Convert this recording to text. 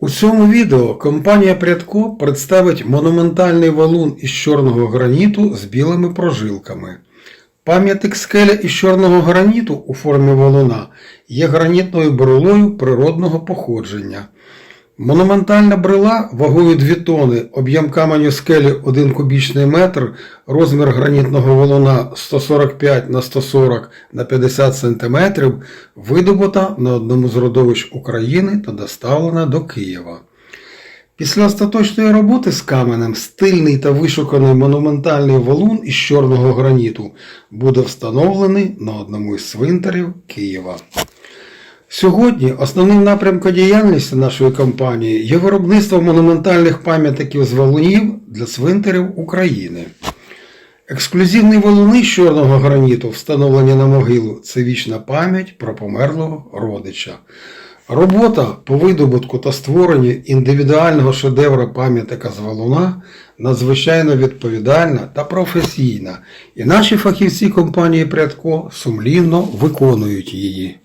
У цьому відео компанія Прядко представить монументальний валун із чорного граніту з білими прожилками. Пам'ятник скеля із чорного граніту у формі валуна є гранітною брилою природного походження. Монументальна брила вагою 2 тони, об'єм каменю скелі 1 кубічний метр, розмір гранітного валуна 145 на 140 на 50 см, видобута на одному з родовищ України та доставлена до Києва. Після остаточної роботи з каменем стильний та вишуканий монументальний валун із чорного граніту буде встановлений на одному із свинтарів Києва. Сьогодні основним напрямком діяльності нашої компанії є виробництво монументальних пам'ятників з валунів для цвинтарів України. Ексклюзивні валуни з чорного граніту, встановлені на могилу, це вічна пам'ять про померлого родича. Робота по видобутку та створенню індивідуального шедевра пам'ятника з валуна надзвичайно відповідальна та професійна, і наші фахівці компанії Прядко сумлінно виконують її.